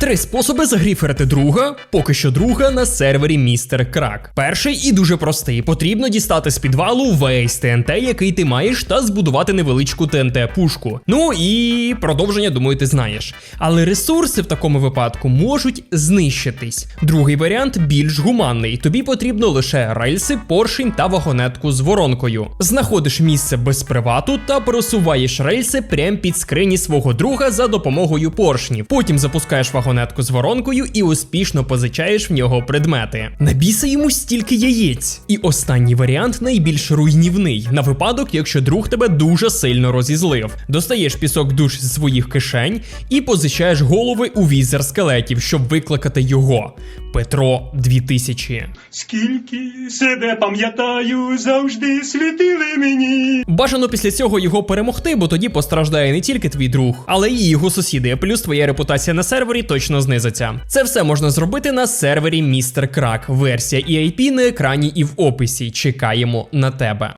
Три способи загріферити друга, поки що друга на сервері Містер Крак. Перший і дуже простий. Потрібно дістати з підвалу весь ТНТ, який ти маєш, та збудувати невеличку ТНТ-пушку. Ну і продовження, думаю, ти знаєш. Але ресурси в такому випадку можуть знищитись. Другий варіант більш гуманний. Тобі потрібно лише рельси, поршень та вагонетку з воронкою. Знаходиш місце без привату та просуваєш рельси прямо під скрині свого друга за допомогою поршнів. Потім запускаєш вагонетку з воронкою і успішно позичаєш в нього предмети. Набійся йому стільки яєць. І останній варіант найбільш руйнівний на випадок, якщо друг тебе дуже сильно розізлив. Достаєш пісок душ з своїх кишень і позичаєш голови у візер скелетів, щоб викликати його. Петро 2000. Скільки себе пам'ятаю, завжди світили мені. Бажано після цього його перемогти, бо тоді постраждає не тільки твій друг, але й його сусіди. Плюс твоя репутація на сервері точно знизиться. Це все можна зробити на сервері Містер Крак. Версія EIP на екрані і в описі. Чекаємо на тебе.